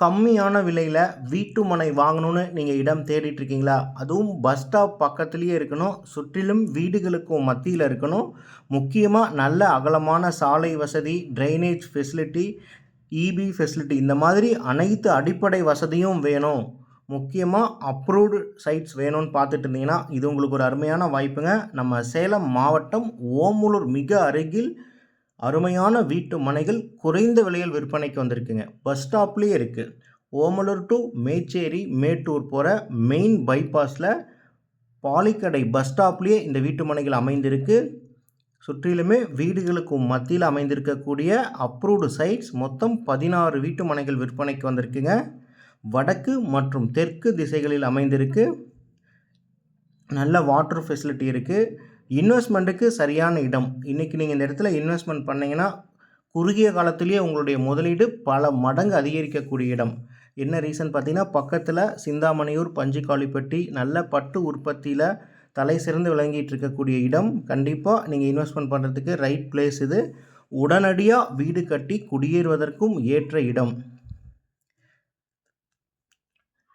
கம்மியான விலையில் வீட்டு மனை வாங்கணும்னு நீங்கள் இடம் தேடிட்டு இருக்கீங்களா? அதுவும் பஸ் ஸ்டாப் பக்கத்துலேயே இருக்கணும். சுற்றிலும் வீடுகளுக்கும் மத்தியில் இருக்கணும். முக்கியமாக நல்ல அகலமான சாலை வசதி ட்ரைனேஜ் ஃபெசிலிட்டி இபி ஃபெசிலிட்டி இந்த மாதிரி அனைத்து அடிப்படை வசதியும் வேணும். முக்கியமாக அப்ரூவ்டு சைட்ஸ் வேணும்னு பார்த்துட்டு இருந்தீங்கன்னா இது உங்களுக்கு ஒரு அருமையான வாய்ப்புங்க. நம்ம சேலம் மாவட்டம் ஓமலூர் மிக அருகில் அருமையான வீட்டு மனைகள் குறைந்த விலையில் விற்பனைக்கு வந்திருக்குங்க. பஸ் ஸ்டாப்லேயே இருக்குது ஓமலூர் டு மேச்சேரி மேட்டூர் போகிற மெயின் பைபாஸில் பாலிக்கடை பஸ் ஸ்டாப்லேயே இந்த வீட்டு மனைகள் அமைந்திருக்கு. சுற்றிலுமே வீடுகளுக்கும் மத்தியில் அமைந்திருக்கக்கூடிய அப்ரூவ்டு சைட்ஸ் மொத்தம் பதினாறு வீட்டு மனைகள் விற்பனைக்கு வந்திருக்குங்க. வடக்கு மற்றும் தெற்கு திசைகளில் அமைந்திருக்கு. நல்ல வாட்டர் ஃபெசிலிட்டி இருக்குது இன்வெஸ்ட்மெண்ட்டுக்கு சரியான இடம். இன்றைக்கி நீங்கள் இந்த இடத்துல இன்வெஸ்ட்மெண்ட் பண்ணிங்கன்னா குறுகிய காலத்திலேயே உங்களுடைய முதலீடு பல மடங்கு அதிகரிக்கக்கூடிய இடம். என்ன ரீசன் பார்த்தீங்கன்னா பக்கத்தில் சிந்தாமணியூர் பஞ்சுக்காளிப்பட்டி நல்ல பட்டு உற்பத்தியில் தலை சிறந்து விளங்கிட்டு இருக்கக்கூடிய இடம். கண்டிப்பாக நீங்கள் இன்வெஸ்ட்மெண்ட் பண்ணுறதுக்கு ரைட் பிளேஸ் இது. உடனடியாக வீடு கட்டி குடியேறுவதற்கும் ஏற்ற இடம்.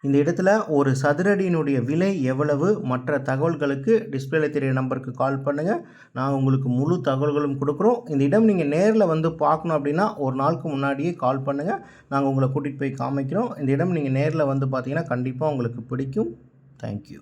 இந்த இடத்துல ஒரு சதுரடியினுடைய விலை எவ்வளவு? மற்ற தகவல்களுக்கு டிஸ்பிளேல தெரிய நம்பருக்கு கால் பண்ணுங்கள் நான் உங்களுக்கு முழு தகவல்களும் கொடுக்குறோம். இந்த இடம் நீங்கள் நேரில் வந்து பார்க்கணும் அப்படின்னா ஒரு நாளுக்கு முன்னாடியே கால் பண்ணுங்கள் நாங்கள் உங்களை கூட்டிகிட்டு போய் காமிக்கிறோம். இந்த இடம் நீங்கள் நேரில் வந்து பார்த்தீங்கன்னா கண்டிப்பாக உங்களுக்கு பிடிக்கும். தேங்க்யூ